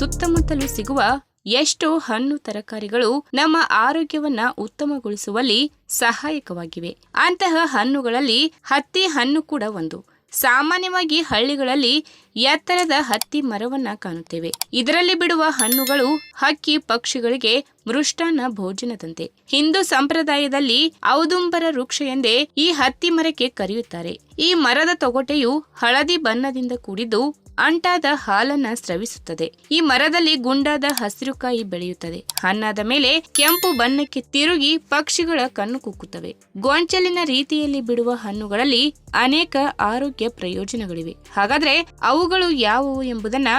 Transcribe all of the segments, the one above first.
ಸುತ್ತಮುತ್ತಲೂ ಸಿಗುವ ಎಷ್ಟೋ ಹಣ್ಣು ತರಕಾರಿಗಳು ನಮ್ಮ ಆರೋಗ್ಯವನ್ನ ಉತ್ತಮಗೊಳಿಸುವಲ್ಲಿ ಸಹಾಯಕವಾಗಿವೆ. ಅಂತಹ ಹಣ್ಣುಗಳಲ್ಲಿ ಹತ್ತಿ ಹಣ್ಣು ಕೂಡ ಒಂದು. ಸಾಮಾನ್ಯವಾಗಿ ಹಳ್ಳಿಗಳಲ್ಲಿ ಎತ್ತರದ ಹತ್ತಿ ಮರವನ್ನ ಕಾಣುತ್ತೇವೆ. ಇದರಲ್ಲಿ ಬಿಡುವ ಹಣ್ಣುಗಳು ಹಕ್ಕಿ, ಪಕ್ಷಿಗಳಿಗೆ ಮೃಷ್ಟಾನ್ನ ಭೋಜನದಂತೆ. ಹಿಂದೂ ಸಂಪ್ರದಾಯದಲ್ಲಿ ಔದುಂಬರ ವೃಕ್ಷ ಎಂದೇ ಈ ಹತ್ತಿ ಮರಕ್ಕೆ ಕರೆಯುತ್ತಾರೆ. ಈ ಮರದ ತೊಗಟೆಯು ಹಳದಿ ಬಣ್ಣದಿಂದ ಕೂಡಿದ್ದು ಅಂಟಾದ ಹಾಲನ್ನ ಸ್ರವಿಸುತ್ತದೆ. ಈ ಮರದಲ್ಲಿ ಗುಂಡಾದ ಹಸಿರು ಕಾಯಿ ಬೆಳೆಯುತ್ತದೆ. ಹಣ್ಣಾದ ಮೇಲೆ ಕೆಂಪು ಬಣ್ಣಕ್ಕೆ ತಿರುಗಿ ಪಕ್ಷಿಗಳ ಕಣ್ಣು ಕುಕ್ಕುತ್ತವೆ. ಗೊಂಚಲಿನ ರೀತಿಯಲ್ಲಿ ಬಿಡುವ ಹಣ್ಣುಗಳಲ್ಲಿ ಅನೇಕ ಆರೋಗ್ಯ ಪ್ರಯೋಜನಗಳಿವೆ. ಹಾಗಾದ್ರೆ ಅವುಗಳು ಯಾವುವು ಎಂಬುದನ್ನ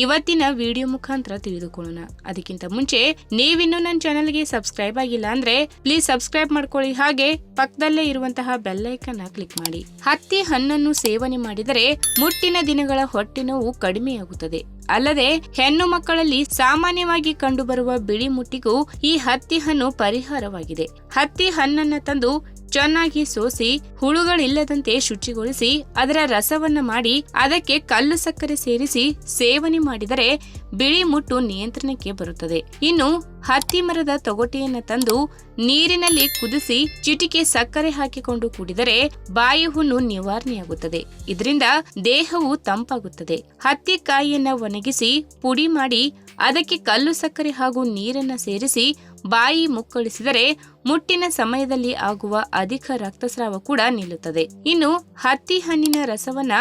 ಇವತ್ತಿನ ವಿಡಿಯೋ ಮುಖಾಂತರ ತಿಳಿದುಕೊಳ್ಳೋಣ. ಅದಕ್ಕಿಂತ ಮುಂಚೆ ನೀವಿನ್ನು ನನ್ನ ಚಾನೆಲ್ಗೆ ಸಬ್ಸ್ಕ್ರೈಬ್ ಆಗಿಲ್ಲ ಅಂದ್ರೆ ಪ್ಲೀಸ್ ಸಬ್ಸ್ಕ್ರೈಬ್ ಮಾಡ್ಕೊಳ್ಳಿ. ಹಾಗೆ ಪಕ್ಕದಲ್ಲೇ ಇರುವಂತಹ ಬೆಲ್ಲೈಕನ್ ಕ್ಲಿಕ್ ಮಾಡಿ. ಹತ್ತಿ ಹಣ್ಣನ್ನು ಸೇವನೆ ಮಾಡಿದರೆ ಮುಟ್ಟಿನ ದಿನಗಳ ಹೊಟ್ಟೆ ನೋವು ಕಡಿಮೆಯಾಗುತ್ತದೆ. ಅಲ್ಲದೆ ಹೆಣ್ಣು ಮಕ್ಕಳಲ್ಲಿ ಸಾಮಾನ್ಯವಾಗಿ ಕಂಡುಬರುವ ಬಿಳಿ ಮುಟ್ಟಿಗೂ ಈ ಹತ್ತಿ ಹಣ್ಣು ಪರಿಹಾರವಾಗಿದೆ. ಹತ್ತಿ ಹಣ್ಣನ್ನ ತಂದು ಚೆನ್ನಾಗಿ ಸೋಸಿ ಹುಳುಗಳಿಲ್ಲದಂತೆ ಶುಚಿಗೊಳಿಸಿ ಅದರ ರಸವನ್ನ ಮಾಡಿ ಅದಕ್ಕೆ ಕಲ್ಲು ಸಕ್ಕರೆ ಸೇರಿಸಿ ಸೇವನೆ ಮಾಡಿದರೆ ಬಿಳಿ ಮುಟ್ಟು ನಿಯಂತ್ರಣಕ್ಕೆ ಬರುತ್ತದೆ. ಇನ್ನು ಹತ್ತಿ ಮರದ ತೊಗಟೆಯನ್ನ ತಂದು ನೀರಿನಲ್ಲಿ ಕುದಿಸಿ ಚಿಟಿಕೆ ಸಕ್ಕರೆ ಹಾಕಿಕೊಂಡು ಕುಡಿದರೆ ಬಾಯಿ ಹುಣ್ಣು ನಿವಾರಣೆಯಾಗುತ್ತದೆ. ಇದರಿಂದ ದೇಹವು ತಂಪಾಗುತ್ತದೆ. ಹತ್ತಿ ಕಾಯಿಯನ್ನ ಒಣಗಿಸಿ ಪುಡಿ ಮಾಡಿ ಅದಕ್ಕೆ ಕಲ್ಲು ಸಕ್ಕರೆ ಹಾಗೂ ನೀರನ್ನ ಸೇರಿಸಿ ಬಾಯಿ ಮುಕ್ಕಳಿಸಿದರೆ ಮುಟ್ಟಿನ ಸಮಯದಲ್ಲಿ ಆಗುವ ಅಧಿಕ ರಕ್ತಸ್ರಾವ ಕೂಡ ನಿಲ್ಲುತ್ತದೆ. ಇನ್ನು ಹತ್ತಿ ಹಣ್ಣಿನ ರಸವನ್ನ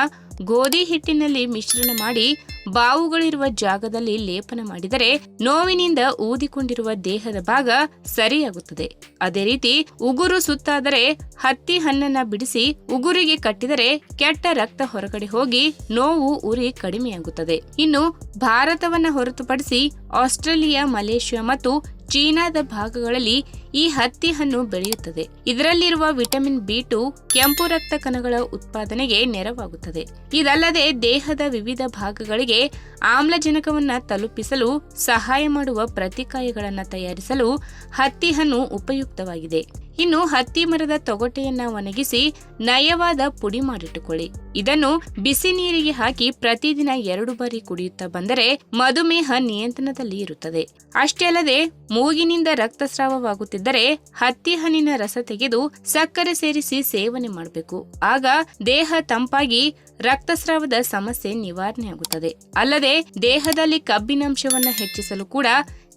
ಗೋಧಿ ಹಿಟ್ಟಿನಲ್ಲಿ ಮಿಶ್ರಣ ಮಾಡಿ ಬಾವುಗಳಿರುವ ಜಾಗದಲ್ಲಿ ಲೇಪನ ಮಾಡಿದರೆ ನೋವಿನಿಂದ ಊದಿಕೊಂಡಿರುವ ದೇಹದ ಭಾಗ ಸರಿಯಾಗುತ್ತದೆ. ಅದೇ ರೀತಿ ಉಗುರು ಸುತ್ತಾದರೆ ಹತ್ತಿ ಹಣ್ಣನ್ನ ಬಿಡಿಸಿ ಉಗುರಿಗೆ ಕಟ್ಟಿದರೆ ಕೆಟ್ಟ ರಕ್ತ ಹೊರಗಡೆ ಹೋಗಿ ನೋವು ಉರಿ ಕಡಿಮೆಯಾಗುತ್ತದೆ. ಇನ್ನು ಭಾರತವನ್ನ ಹೊರತುಪಡಿಸಿ ಆಸ್ಟ್ರೇಲಿಯಾ, ಮಲೇಷ್ಯಾ ಮತ್ತು ಚೀನಾದ ಭಾಗಗಳಲ್ಲಿ ಈ ಹತ್ತಿ ಹಣ್ಣು ಬೆಳೆಯುತ್ತದೆ. ಇದರಲ್ಲಿರುವ ವಿಟಮಿನ್ ಬಿ ಟು ಕೆಂಪು ರಕ್ತ ಕಣಗಳ ಉತ್ಪಾದನೆಗೆ ನೆರವಾಗುತ್ತದೆ. ಇದಲ್ಲದೆ ದೇಹದ ವಿವಿಧ ಭಾಗಗಳಿಗೆ ಆಮ್ಲಜನಕವನ್ನು ತಲುಪಿಸಲು ಸಹಾಯ ಮಾಡುವ ಪ್ರತಿಕಾಯಗಳನ್ನು ತಯಾರಿಸಲು ಹತ್ತಿ ಹಣ್ಣು ಉಪಯುಕ್ತವಾಗಿದೆ. ಇನ್ನು ಹತ್ತಿ ಮರದ ತೊಗಟೆಯನ್ನ ಒಣಗಿಸಿ ನಯವಾದ ಪುಡಿ ಮಾಡಿಟ್ಟುಕೊಳ್ಳಿ. ಇದನ್ನು ಬಿಸಿ ನೀರಿಗೆ ಹಾಕಿ ಪ್ರತಿದಿನ ಎರಡು ಬಾರಿ ಕುಡಿಯುತ್ತಾ ಬಂದರೆ ಮಧುಮೇಹ ನಿಯಂತ್ರಣದಲ್ಲಿ ಇರುತ್ತದೆ. ಅಷ್ಟೇ ಅಲ್ಲದೆ, ಮೂಗಿನಿಂದ ರಕ್ತಸ್ರಾವವಾಗುತ್ತಿದ್ದರೆ ಹತ್ತಿ ಹಣ್ಣಿನ ರಸ ತೆಗೆದು ಸಕ್ಕರೆ ಸೇರಿಸಿ ಸೇವನೆ ಮಾಡಬೇಕು. ಆಗ ದೇಹ ತಂಪಾಗಿ ರಕ್ತಸ್ರಾವದ ಸಮಸ್ಯೆ ನಿವಾರಣೆಯಾಗುತ್ತದೆ. ಅಲ್ಲದೆ, ದೇಹದಲ್ಲಿ ಕಬ್ಬಿನಾಂಶವನ್ನು ಹೆಚ್ಚಿಸಲು ಕೂಡ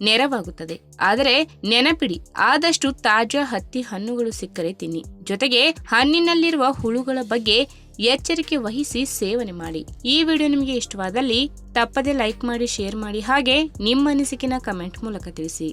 ನೆರವಾಗುತ್ತದೆ. ಆದರೆ, ನೆನಪಿಡಿ, ಆದಷ್ಟು ತಾಜಾ ಹತ್ತಿ ಹಣ್ಣುಗಳು ಸಿಕ್ಕರೆ ತಿನ್ನಿ. ಜೊತೆಗೆ ಹಣ್ಣಿನಲ್ಲಿರುವ ಹುಳುಗಳ ಬಗ್ಗೆ ಎಚ್ಚರಿಕೆ ವಹಿಸಿ ಸೇವನೆ ಮಾಡಿ. ಈ ವಿಡಿಯೋ ನಿಮಗೆ ಇಷ್ಟವಾದಲ್ಲಿ ತಪ್ಪದೆ ಲೈಕ್ ಮಾಡಿ, ಶೇರ್ ಮಾಡಿ ಹಾಗೆ ನಿಮ್ಮ ಅನಿಸಿಕೆನ ಕಮೆಂಟ್ ಮೂಲಕ ತಿಳಿಸಿ.